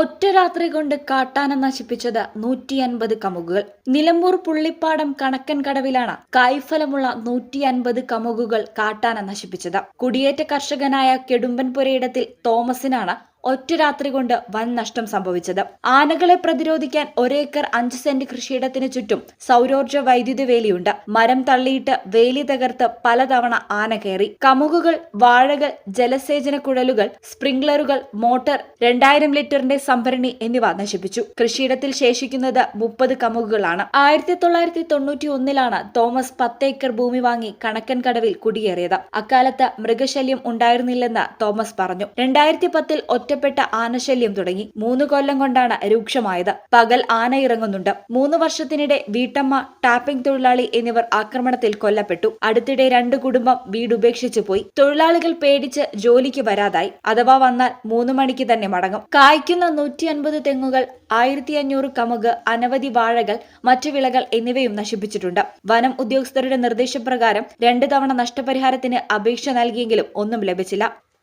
ഒറ്റ രാത്രി കൊണ്ട് കാട്ടാന നശിപ്പിച്ചത് നൂറ്റി അൻപത് കമുകുകൾ. നിലമ്പൂർ പുള്ളിപ്പാടം കണക്കൻ കടവിലാണ് കായ്ഫലമുള്ള നൂറ്റി അൻപത് കമുകുകൾ കാട്ടാന നശിപ്പിച്ചത്. കുടിയേറ്റ കർഷകനായ കെടുമ്പൻപുരയിടത്തിൽ തോമസിനാണ് ഒറ്റ രാത്രി കൊണ്ട് വൻ നഷ്ടം സംഭവിച്ചത്. ആനകളെ പ്രതിരോധിക്കാൻ ഒരേക്കർ അഞ്ച് സെന്റ് കൃഷിയിടത്തിന് ചുറ്റും സൗരോർജ വൈദ്യുതി വേലിയുണ്ട്. മരം തള്ളിയിട്ട് വേലി തകർത്ത് പലതവണ ആന കയറി. കമുകുകൾ വാഴകൾ ജലസേചന കുഴലുകൾ സ്പ്രിംഗ്ലറുകൾ മോട്ടർ രണ്ടായിരം ലിറ്ററിന്റെ സംഭരണി എന്നിവ നശിപ്പിച്ചു. കൃഷിയിടത്തിൽ ശേഷിക്കുന്നത് മുപ്പത് കമുകുകളാണ്. ആയിരത്തി തൊള്ളായിരത്തി തൊണ്ണൂറ്റി ഒന്നിലാണ് തോമസ് പത്തേക്കർ ഭൂമി വാങ്ങി കണക്കൻ കടവിൽ കുടിയേറിയത്. അക്കാലത്ത് മൃഗശല്യം ഉണ്ടായിരുന്നില്ലെന്ന് തോമസ് പറഞ്ഞു. രണ്ടായിരത്തി പത്തിൽ ഒറ്റപ്പെട്ട ആനശല്യം തുടങ്ങി. മൂന്ന് കൊല്ലം കൊണ്ടാണ് രൂക്ഷമായത്. പകൽ ആന ഇറങ്ങുന്നുണ്ട്. മൂന്ന് വർഷത്തിനിടെ വീട്ടമ്മ ടാപ്പിംഗ് തൊഴിലാളി എന്നിവർ ആക്രമണത്തിൽ കൊല്ലപ്പെട്ടു. അടുത്തിടെ രണ്ട് കുടുംബം വീട് ഉപേക്ഷിച്ചു പോയി. തൊഴിലാളികൾ പേടിച്ച് ജോലിക്ക് വരാതായി. അഥവാ വന്നാൽ മൂന്ന് മണിക്ക് തന്നെ മടങ്ങും. കായ്ക്കുന്ന നൂറ്റി അൻപത് തെങ്ങുകൾ ആയിരത്തി അഞ്ഞൂറ് കമുക് അനവധി വാഴകൾ മറ്റു വിളകൾ എന്നിവയും നശിപ്പിച്ചിട്ടുണ്ട്. വനം ഉദ്യോഗസ്ഥരുടെ നിർദ്ദേശപ്രകാരം രണ്ട് തവണ നഷ്ടപരിഹാരത്തിന് അപേക്ഷ നൽകിയെങ്കിലും ഒന്നും ലഭിച്ചില്ല.